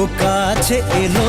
ও কাছে এলো।